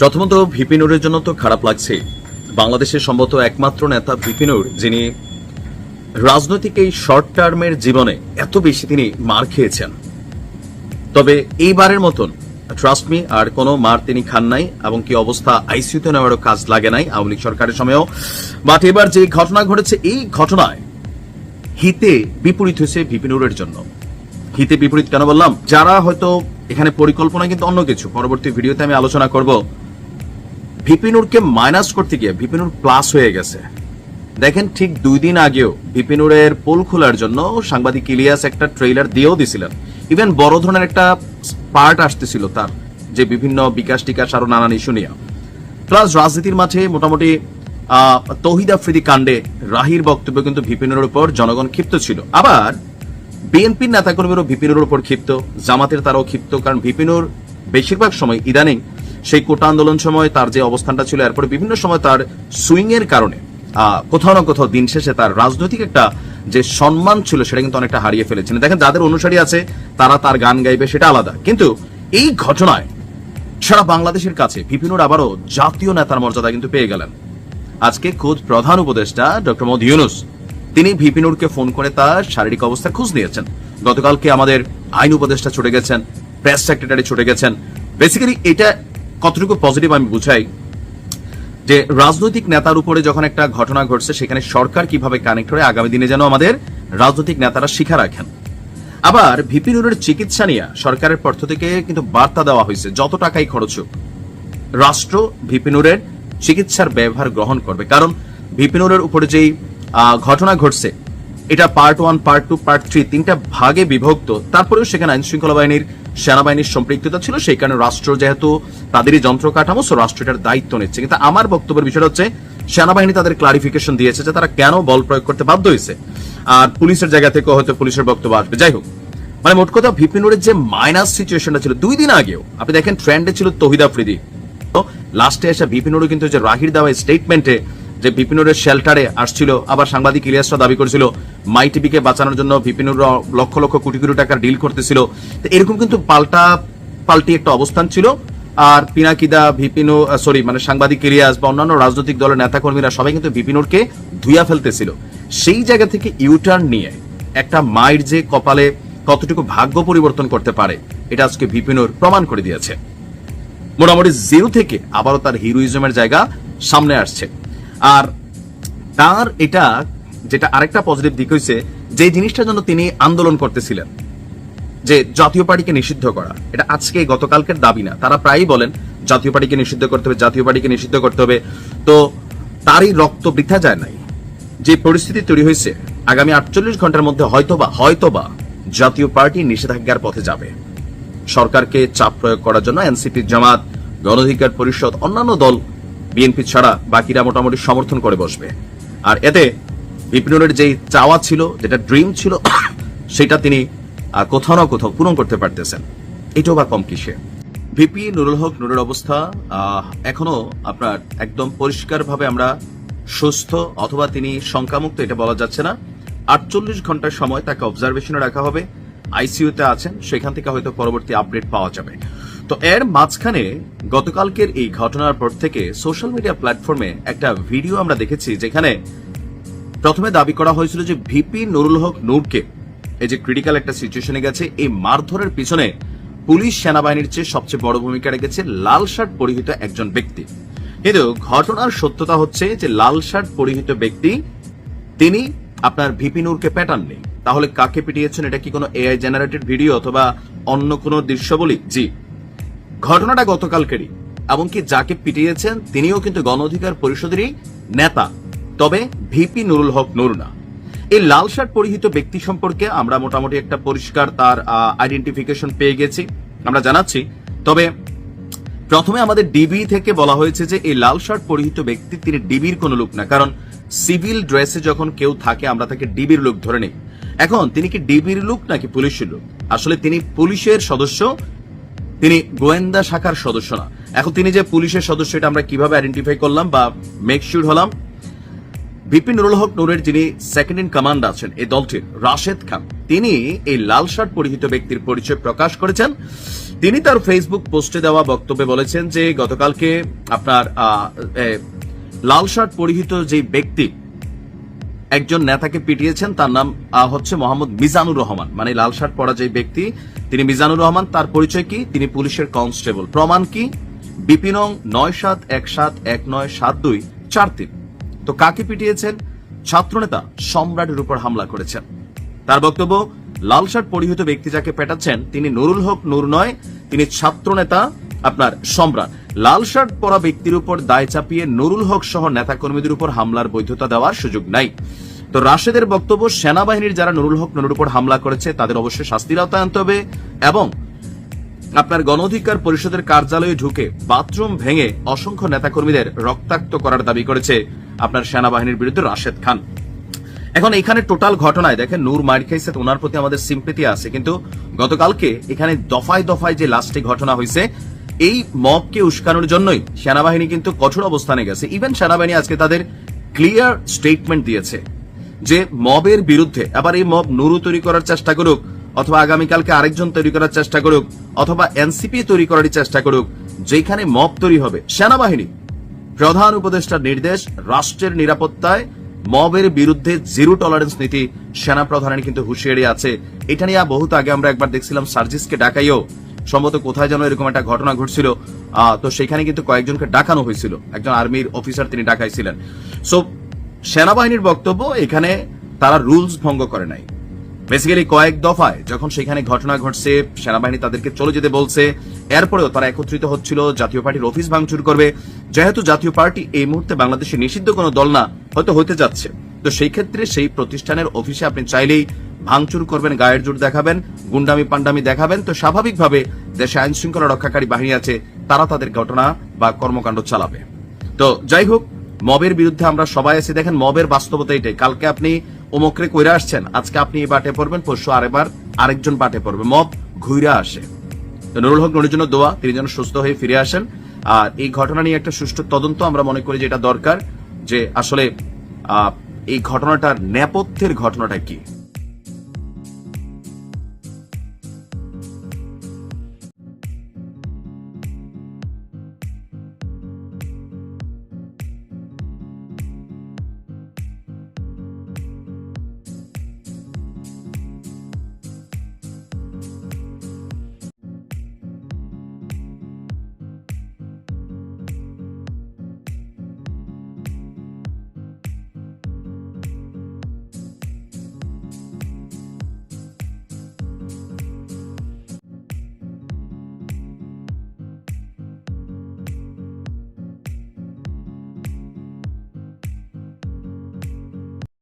প্রথমত ভিপিনুরের জন্য তো খারাপ লাগছে। বাংলাদেশের সম্ভবত একমাত্র নেতা ভিপিনুর যিনি রাজনৈতিক এই শর্ট টার্মের জীবনে এত বেশি তিনি মার খেয়েছেন। তবে এইবারের মতন ট্রাস্ট মি আর কোনো মার তিনি খান নাই এবং কি অবস্থা আইসিউতে নেওয়ারও কাজ লাগে নাই আওয়ামী লীগ সরকারের সময়ও। বাট এবার যে ঘটনা ঘটেছে, এই ঘটনায় হিতে বিপরীত হয়েছে ভিপিনুরের জন্য। হিতে বিপরীত কেন বললাম? যারা হয়তো এখানে পরিকল্পনা কিন্তু অন্য কিছু। পরবর্তী ভিডিওতে আমি আলোচনা করব ভিপিনুরকে মাইনাস করতে গিয়ে ভিপিনুর প্লাস হয়ে গেছে। দেখেন ঠিক দুই দিন আগেও ভিপিনুরের পোল খোলার জন্য সাংবাদিক ইলিয়াস একটা ট্রেইলার দিয়েও দিছিলেন। ইভেন বড় ধরনের একটা পার্ট আসতেছিল তার, যে বিভিন্ন বিকাশ টিকাশ আরও নানান ইস্যু নিয়ে। প্লাস রাজনীতির মাঠে মোটামুটি তৌহিদ আফ্রিদি কাণ্ডে রাহির বক্তব্য কিন্তু ভিপিনুরের উপর জনগণ ক্ষিপ্ত ছিল। আবার বিএনপির নেতাকর্মীরও ভিপিনুরের উপর ক্ষিপ্ত, জামাতের তারাও ক্ষিপ্ত, কারণ ভিপিনুর বেশিরভাগ সময় ইদানিং সেই কোটা আন্দোলন সময় তার যে অবস্থানটা ছিল, এরপরে বিভিন্ন সময় তার সুইং এর কারণে কোথাও না কোথাও দিন শেষে তার রাজনৈতিক একটা যে সম্মান ছিল সেটা কিন্তু অনেকটা হারিয়ে ফেলেছেন। দেখেন, যাদের অনুসারী আছে, তারা তার গান গাইবে সেটা আলাদা। কিন্তু এই ঘটনায় সারা বাংলাদেশের কাছে ভিপিনুর আবারও জাতীয় নেতার মর্যাদা কিন্তু পেয়ে গেলেন। আজকে খোদ প্রধান উপদেষ্টা ডক্টর মোহাম্মদ ইউনুস, তিনি ভিপিনুরকে ফোন করে তার শারীরিক অবস্থা খোঁজ নিয়েছেন। গতকালকে আমাদের আইন উপদেষ্টা ছুটে গেছেন, প্রেস সেক্রেটারি ছুটে গেছেন। বেসিক্যালি এটা কতটুকু পজিটিভ আমি বুঝাই? যে রাজনৈতিক নেতার উপরে যখন একটা ঘটনা ঘটছে, সেখানে সরকার কীভাবে কানেক্ট হয়ে, আগামী দিনে যেন আমাদের রাজনৈতিক নেতারা শিখা রাখেন। আবার ভিপিনুরের চিকিৎসা নিয়ে সরকারের পক্ষ থেকে কিন্তু বার্তা দেওয়া হয়েছে, যত টাকাই খরচ হোক, রাষ্ট্র ভিপিনুরের চিকিৎসার ব্যবহার গ্রহণ করবে। কারণ ভিপিনুরের উপরে যেই ঘটনা ঘটছে, এটা part one part two part three তিনটা ভাগে বিভক্ত, তারপরেও সেখানে আইন শৃঙ্খলা বাহিনীর সেনাবাহিনীর সম্পৃক্ততা ছিল, সেই কারণে রাষ্ট্র যেহেতু তাদেরই যন্ত্র কাঠামো সো রাষ্ট্র এটার দায়িত্ব নিচ্ছে। কিন্তু আমার বক্তব্যের বিষয় হচ্ছে, সেনাবাহিনী তাদের ক্লারিফিকেশন দিয়েছে যে তারা কেন বল প্রয়োগ করতে বাধ্য হয়েছে। আর পুলিশের জায়গা থেকে হয়তো পুলিশের বক্তব্য আসবে। যাই হোক মানে মোট কথা ভিপিনুরের যে মাইনাস সিচুয়েশনটা ছিল, দুই দিন আগেও, আপনি দেখেন ট্রেন্ডে ছিল তহিদ আফ্রিদি লাস্টে এসে বিপিনুরও কিন্তু যে রাহির দেওয়া স্টেটমেন্টে যে বিপিনুরের শেল্টারে আসছিল, আবার সাংবাদিক ইলিয়াসরা দাবি করেছিল, মাই টিভিকে বাঁচানোর জন্য বিপিনুর লক্ষ লক্ষ কোটি কোটি টাকার ডিল করতেছিল। তো এরকম কিন্তু পাল্টা পাল্টি একটা অবস্থান ছিল। আর পিনাকিদা, ভিপিনু সরি মানে সাংবাদিক ইলিয়াস বা অন্যান্য রাজনৈতিক দলের নেতাকর্মীরা সবাই কিন্তু বিপিনুরকে ধুইয়া ফেলতেছিল। সেই জায়গা থেকে ইউটার্ন নিয়ে একটা মায়ের যে কপালে কতটুকু ভাগ্য পরিবর্তন করতে পারে, এটা আজকে বিপিনুর প্রমাণ করে দিয়েছে। মোটামুটি জিরো থেকে আবারও তার হিরোইজমের জায়গা সামনে আসছে। আর তার এটা যেটা আরেকটা পজিটিভ দিক হয়েছে যে জিনিসটার জন্য তিনি আন্দোলন করতেছিলেন, যে জাতীয় পার্টিকে নিষিদ্ধ করা, এটা আজকে গতকালকের দাবি না। তারা প্রায়ই বলেন, জাতীয় পার্টিকে নিষিদ্ধ করতে হবে, জাতীয় পার্টিকে নিষিদ্ধ করতে হবে। তো তারই রক্ত বৃথা যায় নাই। যে পরিস্থিতি তৈরি হয়েছে, আগামী আটচল্লিশ ঘণ্টার মধ্যে হয়তোবা হয়তোবা জাতীয় পার্টি নিষেধাজ্ঞার পথে যাবে। সরকারকে চাপ প্রয়োগ করার জন্য এনসিপি জামাত, গণঅধিকার পরিষদ, অন্যান্য দল বিএনপি ছাড়া বাকিরা মোটামুটি সমর্থন করে বসবে। আর এতে বিপিনুরের যে চাওয়া ছিল, যেটা ড্রিম ছিল, সেটা তিনি কোথাও না কোথাও পূরণ করতে পারতেছেন। এটাও বা কম কিসে। ভিপি, নুরুল হক, নুরের অবস্থা এখনও আপনার একদম পরিষ্কারভাবে আমরা সুস্থ অথবা তিনি শঙ্কামুক্ত, এটা বলা যাচ্ছে না। আটচল্লিশ ঘণ্টার সময় তাকে অবজারভেশনে রাখা হবে। আইসিইউতে আছেন, সেখান থেকে হয়তো পরবর্তী আপডেট পাওয়া যাবে। তো এর মাঝখানে গতকালকের এই ঘটনার পর থেকে সোশ্যাল মিডিয়া প্ল্যাটফর্মে একটা ভিডিও আমরা দেখেছি যেখানে প্রথমে দাবি করা হয়েছিল যে ভিপি নুরুল হক নূরকে এই যে ক্রিটিক্যাল একটা সিচুয়েশনে গেছে। এই মারধরের পিছনে পুলিশ সেনাবাহিনীর চেয়ে সবচেয়ে বড় ভূমিকা রেখেছে লাল শার্ট পরিহিত একজন ব্যক্তি। কিন্তু ঘটনার সত্যতা হচ্ছে যে লাল শার্ট পরিহিত ব্যক্তি, তিনি আপনার ভিপি নূরকে প্যাটার্ননি তাহলে কাকে পিটিয়েছেন? এটা কি কোনো এআই জেনারেটেড ভিডিও অথবা অন্য কোনো দৃশ্যবলী? জি। ঘটনাটা গতকালকেরই। এমনকি যাকে পিটিয়েছেন, তিনিও কিন্তু গণ অধিকার পরিষদেরই নেতা। তবে ভিপি নুরুল হক নুর না এই লাল শার্ট পরিহিত ব্যক্তি সম্পর্কে আমরা মোটামুটি একটা পরিষ্কার তার আইডেন্টিফিকেশন পেয়ে গেছি। আমরা জানাচ্ছি, তবে প্রথমে আমাদের ডিবি থেকে বলা হয়েছে যে এই লাল শার্ট পরিহিত ব্যক্তি, তিনি ডিবির কোনো লোক না। কারণ সিভিল ড্রেসে যখন কেউ থাকে, আমরা তাকে ডিবির লোক ধরে নেই। এখন তিনি কি ডিবির লোক নাকি পুলিশের লোক? আসলে তিনি পুলিশের সদস্য তিনি গোয়েন্দা শাখার সদস্য না। এখন তিনি যে পুলিশের সদস্য, এটা আমরা কীভাবে আইডেন্টিফাই করলাম বা মেক শিওর হলাম? বিপিন নুরুল হক নূরের যিনি সেকেন্ড ইন কমান্ড আছেন এই দলটির, রাশেদ খান, তিনি এই লাল শার্ট পরিহিত ব্যক্তির পরিচয় প্রকাশ করেছেন। তিনি তার ফেসবুক পোস্টে দেওয়া বক্তব্যে বলেছেন যে গতকালকে আপনার লাল শার্ট পরিহিত যে ব্যক্তি একজন নেতাকে পিটিয়েছেন, তার নাম হচ্ছে মোহাম্মদ মিজানুর রহমান। মানে লাল শার্ট পরা যে ব্যক্তি তিনি মিজানুর রহমান, তার পরিচয় কি? তিনি পুলিশের কনস্টেবল। প্রমাণ কি? বিপিনং নয় সাত এক সাত এক নয় সাত দুই, চার তিন। তো কাকে পিটিয়েছেন? ছাত্রনেতা সম্রাটের উপর হামলা করেছেন। তার বক্তব্য লাল শার্ট পরিহিত ব্যক্তি যাকে পেটাচ্ছেন, তিনি নুরুল হক নূর নয়, তিনি ছাত্রনেতা আপনার সম্রাট। লাল শার্ট পরা ব্যক্তির উপর দায় চাপিয়ে নুরুল হক সহ নেতাকর্মীদের উপর হামলার বৈধতা দেওয়ার সুযোগ নাই। তো রাশেদের বক্তব্য, সেনাবাহিনীর যারা নুরুল হক নুরুর উপর হামলা করেছে, তাদের অবশ্যই শাস্তির আওতায় আনতে হবে এবং আপনার গণ অধিকার পরিষদের কার্যালয়ে ঢুকে বাথরুম ভেঙে অসংখ্য নেতাকর্মীদের রক্তাক্ত করার দাবি করেছে আপনার সেনাবাহিনীর বিরুদ্ধে রাশেদ খান। এখন এখানে টোটাল ঘটনায় দেখেন, নূর মার খাইছে ওনার প্রতি আমাদের সিম্পেতি আছে, কিন্তু গতকালকে এখানে দফায় দফায় যে লাস্টে ঘটনা হয়েছে এই মবকে উস্কানোর জন্যই সেনাবাহিনী কিন্তু কঠোর অবস্থানে গেছে। ইভেন সেনাবাহিনী আজকে তাদের ক্লিয়ার স্টেটমেন্ট দিয়েছে। যে মবের বিরুদ্ধে আবার এই মব নুরু তৈরি করার চেষ্টা করুক, অথবা আগামীকালকে আরেকজন তৈরি করার চেষ্টা করুক, অথবা এনসিপি তৈরি করার চেষ্টা করুক যেখানে মব তৈরি হবে। সেনাবাহিনী, প্রধান উপদেষ্টার নির্দেশ, রাষ্ট্রের নিরাপত্তায় মবের বিরুদ্ধে জিরো টলারেন্স নীতি সেনা প্রধানের কিন্তু হুঁশিয়ারি আছে। এটা নিয়ে বহুত আগে আমরা একবার দেখছিলাম সার্জিসকে ডাকাইও। সম্ভবত কোথায় যেন এরকম একটা ঘটনা ঘটছিল। তো সেখানে কিন্তু কয়েকজনকে ডাকানো হয়েছিল। একজন আর্মির অফিসার তিনি ডাকাইছিলেন। সো সেনাবাহিনীর বক্তব্য, এখানে তারা রুলস ভঙ্গ করে নাই। বেসিক্যালি কয়েক দফায় যখন সেখানে ঘটনা ঘটছে, সেনাবাহিনী তাদেরকে চলে যেতে বলছে, এরপরেও তারা একত্রিত হচ্ছিল, জাতীয় পার্টির অফিস ভাঙচুর করবে। যেহেতু জাতীয় পার্টি এই মুহূর্তে বাংলাদেশে নিষিদ্ধ কোনো দল না, হয়তো হতে যাচ্ছে। তো সেই ক্ষেত্রে সেই প্রতিষ্ঠানের অফিসে আপনি চাইলেই ভাঙচুর করবেন, গায়ের জোর দেখাবেন, গুন্ডামি পান্ডামি দেখাবেন। তো স্বাভাবিকভাবে দেশে আইন শৃঙ্খলা রক্ষাকারী বাহিনী আছে, তারা তাদের ঘটনা বা কর্মকাণ্ড চালাবে। তো যাই হোক মবের বিরুদ্ধে আমরা সবাই আছি। দেখেন, মবের বাস্তবতা এটাই। কালকে আপনি ওমকরে কইরা আসছেন, আজকে আপনি এই বাটে পড়বেন, পরশু আরেকবার আরেকজন বাটে পড়বে। মব ঘুইরা আসে। নুরুল হক নুরের জন্য দোয়া, তিনি যেন সুস্থ হয়ে ফিরে আসেন। আর এই ঘটনা নিয়ে একটা সুষ্ঠু তদন্ত আমরা মনে করি যে এটা দরকার, যে আসলে এই ঘটনাটার নেপথ্যের ঘটনাটা কি।